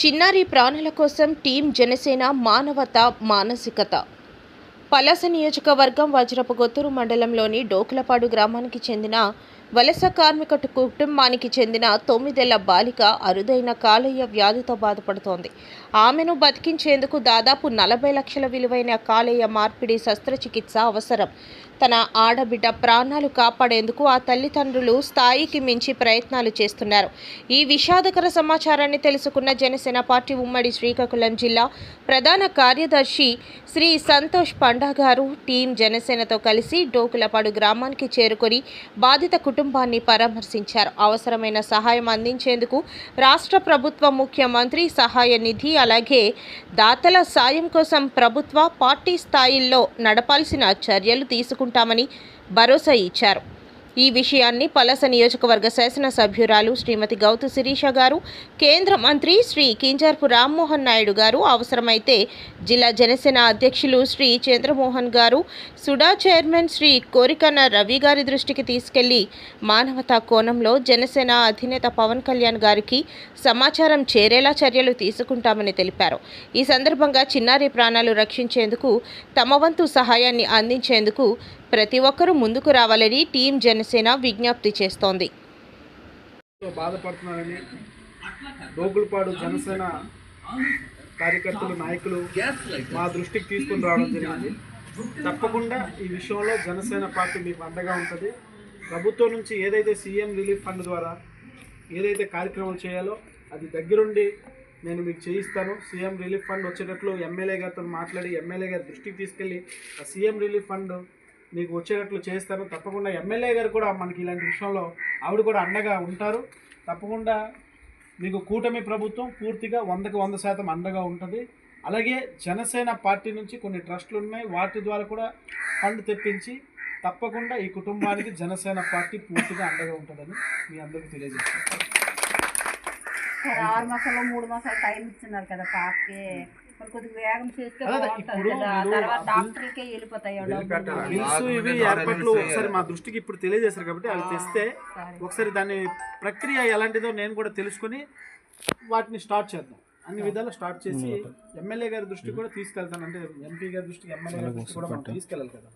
చిన్నారి ప్రాణుల కోసం టీం జనసేన మానవత మానసికత. పలాస నియోజకవర్గం వజ్రపగొత్తూరు మండలంలోని డోకులపాడు గ్రామానికి చెందిన వలస కార్మిక కుటుంబానికి చెందిన తొమ్మిదేళ్ళ బాలిక అరుదైన కాలేయ వ్యాధితో బాధపడుతోంది. ఆమెను బతికించేందుకు దాదాపు నలభై లక్షల విలువైన కాలేయ మార్పిడి శస్త్రచికిత్స అవసరం. తన ఆడబిడ్డ ప్రాణాలు కాపాడేందుకు ఆ తల్లిదండ్రులు స్థాయికి మించి ప్రయత్నాలు చేస్తున్నారు. ఈ విషాదకర సమాచారాన్ని తెలుసుకున్న జనసేన పార్టీ ఉమ్మడి శ్రీకాకుళం జిల్లా ప్రధాన కార్యదర్శి శ్రీ సంతోష్ పండా గారు టీం జనసేనతో కలిసి డోకులపాడు గ్రామానికి చేరుకొని బాధిత కుటుంబాన్ని పరామర్శించారు. అవసరమైన సహాయం అందించేందుకు రాష్ట్ర ప్రభుత్వ ముఖ్యమంత్రి సహాయ నిధి అలాగే దాతల సాయం కోసం ప్రభుత్వ పార్టీ స్థాయిల్లో నడపాల్సిన చర్యలు తీసుకుంటామని భరోసా ఇచ్చారు. ఈ విషయాన్ని పలస నియోజకవర్గ శాసనసభ్యురాలు శ్రీమతి గౌతు శిరీష గారు కేంద్ర మంత్రి శ్రీ కింజర్పు రామ్మోహన్ నాయుడు గారు అవసరమైతే జిల్లా జనసేన అధ్యక్షులు శ్రీ చంద్రమోహన్ గారు సుడా చైర్మన్ శ్రీ కోరికన్న రవి గారి దృష్టికి తీసుకెళ్ళి మానవతా కోణంలో జనసేన అధినేత పవన్ కళ్యాణ్ గారికి సమాచారం చేరేలా చర్యలు తీసుకుంటామని తెలిపారు. ఈ సందర్భంగా చిన్నారి ప్రాణాలు రక్షించేందుకు తమ వంతు సహాయాన్ని అందించేందుకు ప్రతి ఒక్కరూ ముందుకు రావాలని టీం జనసేన విజ్ఞప్తి చేస్తోంది. బాధపడుతున్నారని డోగులపాడు జనసేన కార్యకర్తలు నాయకులు మా దృష్టికి తీసుకుని రావడం జరిగింది. తప్పకుండా ఈ విషయంలో జనసేన పార్టీ మీకు అండగా ఉంటుంది. ప్రభుత్వం నుంచి ఏదైతే సీఎం రిలీఫ్ ఫండ్ ద్వారా ఏదైతే కార్యక్రమం చేయాలో అది దగ్గరుండి నేను మీకు చేయిస్తాను. సీఎం రిలీఫ్ ఫండ్ వచ్చేటట్లు ఎమ్మెల్యే గారితో మాట్లాడి ఎమ్మెల్యే గారి దృష్టికి తీసుకెళ్ళి ఆ సీఎం రిలీఫ్ ఫండ్ మీకు వచ్చేటట్లు చేస్తారు. తప్పకుండా ఎమ్మెల్యే గారు కూడా మనకి ఇలాంటి విషయంలో ఆవిడ కూడా అండగా ఉంటారు. తప్పకుండా మీకు కూటమి ప్రభుత్వం పూర్తిగా వందకు వంద శాతం అండగా ఉంటుంది. అలాగే జనసేన పార్టీ నుంచి కొన్ని ట్రస్టులు ఉన్నాయి. వాటి ద్వారా కూడా ఫండ్ తెప్పించి తప్పకుండా ఈ కుటుంబానికి జనసేన పార్టీ పూర్తిగా అండగా ఉంటుందని మీ అందరికీ తెలియజేస్తాను ఆరు మాసాలు మూడు మాసాలు టైం ఇస్తున్నారు కదా పాపకి. అదే, ఇవి ఏర్పాట్లు ఒకసారి మా దృష్టికి ఇప్పుడు తెలియజేశారు కాబట్టి అవి తెస్తే సరే. ఒకసారి దాని ప్రక్రియ ఎలాంటిదో నేను కూడా తెలుసుకొని వాటిని స్టార్ట్ చేద్దాం. అన్ని విధాలు స్టార్ట్ చేసి ఎమ్మెల్యే గారి దృష్టికి కూడా తీసుకెళ్తాను. అంటే ఎంపీ గారి దృష్టికి ఎమ్మెల్యే గారి దృష్టికి కూడా మనం తీసుకెళ్ళాలి కదా.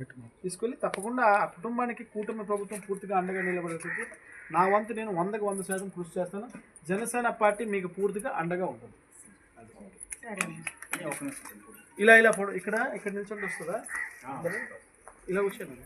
తీసుకెళ్ళి తప్పకుండా ఆ కుటుంబానికి కూటమి ప్రభుత్వం పూర్తిగా అండగా నిలబడేటట్టు నా వంతు నేను వందకు వంద శాతం కృషి చేస్తాను. జనసేన పార్టీ మీకు పూర్తిగా అండగా ఉంటుంది. సరే. ఇలా ఇలా ఫోటో ఇక్కడ ఇక్కడ నిల్చొని వస్తుందా ఇలా వచ్చాను